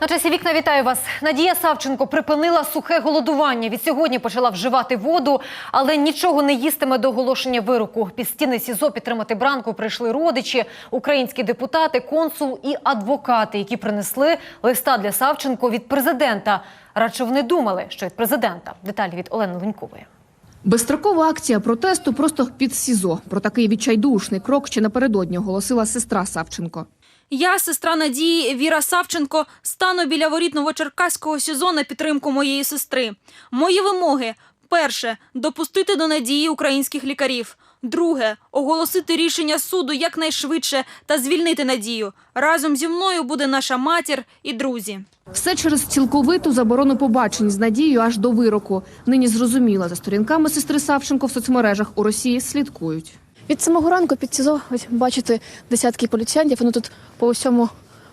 На часі вікна вітаю вас. Надія Савченко припинила сухе голодування. Від сьогодні почала вживати воду, але нічого не їстиме до оголошення вироку. Під стіни СІЗО підтримати бранку прийшли родичі, українські депутати, консул і адвокати, які принесли листа для Савченко від президента. Радше вони думали, що від президента. Деталі від Олени Лунькової. Безстрокова акція протесту просто під СІЗО. Про такий відчайдушний крок ще напередодні оголосила сестра Савченко. Я, сестра Надії Віра Савченко, стану біля воріт Новочеркаського СІЗО на підтримку моєї сестри. Мої вимоги: перше допустити до надії українських лікарів. Друге оголосити рішення суду якнайшвидше та звільнити надію. Разом зі мною буде наша матір і друзі. Все через цілковиту заборону побачень з Надією аж до вироку. Нині зрозуміла, за сторінками сестри Савченко в соцмережах у Росії слідкують. Від самого ранку під СІЗО ось бачите десятки поліціянтів. Вони тут по усьому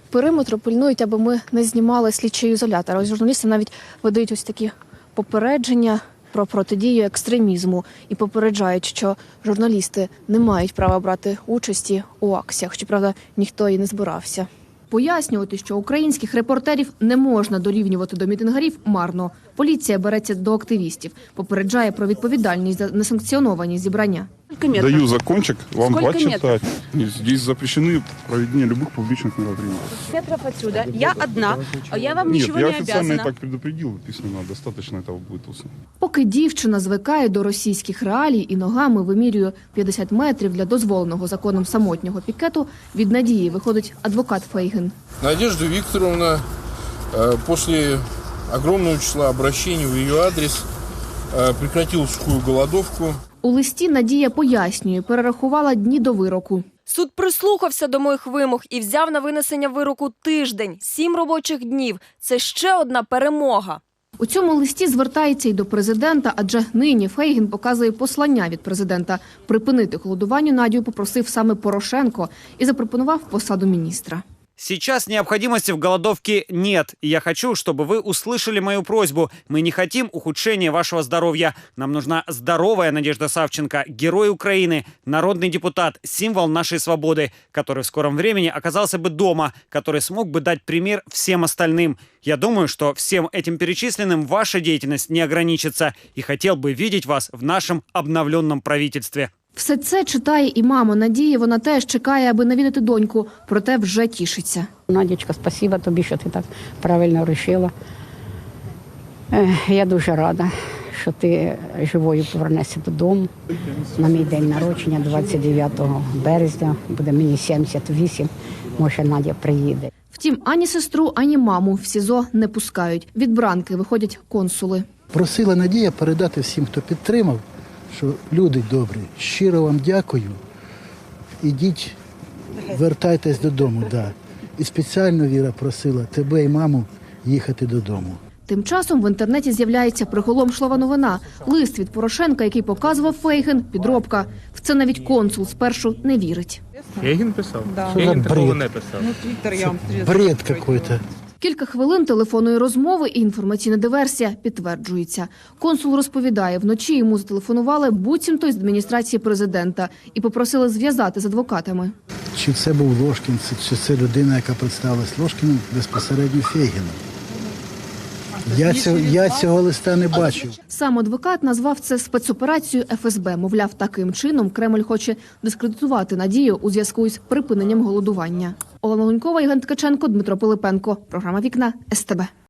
периметру пильнують, аби ми не знімали слідчий ізолятор. Ось журналісти навіть видають ось такі попередження про протидію екстремізму і попереджають, що журналісти не мають права брати участі у акціях. Щоправда, ніхто і не збирався. Пояснювати, що українських репортерів не можна дорівнювати до мітингарів, марно. Поліція береться до активістів, попереджає про відповідальність за несанкціоновані зібрання. Сколько метров? Даю закончик, вам Сколько хватит метров? читать. И Здесь запрещены проведение любых публичных мероприятий. Метров отсюда. Я одна. а Я вам Нет, ничего я не официально и обязана. так предупредил письменно, достаточно этого будет устно. Поки дівчина звикає до російських реалій і ногами вимірює 50 метрів для дозволеного законом самотнього пікету, від надії виходить адвокат Фейген. Надежда Викторовна э, после огромного числа обращений в ее адрес э, прекратила сухую голодовку. У листі Надія пояснює, перерахувала дні до вироку. Суд прислухався до моїх вимог і взяв на винесення вироку тиждень, сім робочих днів. Це ще одна перемога. У цьому листі звертається й до президента, адже нині Фейгін показує послання від президента. Припинити голодування Надію попросив саме Порошенко і запропонував посаду міністра. Сейчас необходимости в голодовке нет, и я хочу, чтобы вы услышали мою просьбу. Мы не хотим ухудшения вашего здоровья. Нам нужна здоровая Надежда Савченко, герой Украины, народный депутат, символ нашей свободы, который в скором времени оказался бы дома, который смог бы дать пример всем остальным. Я думаю, что всем этим перечисленным ваша деятельность не ограничится, и хотел бы видеть вас в нашем обновленном правительстве. Все це читає і мама Надії. Вона теж чекає, аби навідати доньку, проте вже тішиться. Надічка, спасибо тобі, що ти так правильно вирішила. Я дуже рада, що ти живою повернешся додому. На мій день народження, 29 березня, буде мені 78, може Надя приїде. Втім, ані сестру, ані маму в СІЗО не пускають. Від бранки виходять консули. Просила Надія передати всім, хто підтримав, що люди добрі, щиро вам дякую. Ідіть, вертайтесь додому. Да. І спеціально Віра просила тебе і маму їхати додому. Тим часом в інтернеті з'являється приголомшлива новина. Лист від Порошенка, який показував Фейген, підробка. В це навіть консул спершу не вірить. Єгін писав? За Єгін такого не писав. Бред какой-то. Кілька хвилин телефонної розмови і інформаційна диверсія підтверджується. Консул розповідає, вночі йому зателефонували буцімто з адміністрації президента і попросили зв'язати з адвокатами. Чи це був Ложкін, чи- це людина, яка представилась Ложкіним безпосередньо Фейгіном. Я цього, я цього листа не бачив. Сам адвокат назвав це спецоперацією ФСБ. Мовляв, таким чином Кремль хоче дискредитувати надію у зв'язку із припиненням голодування. Олена Лунькова, Євген Ткаченко, Дмитро Пилипенко. Програма Вікна СТБ.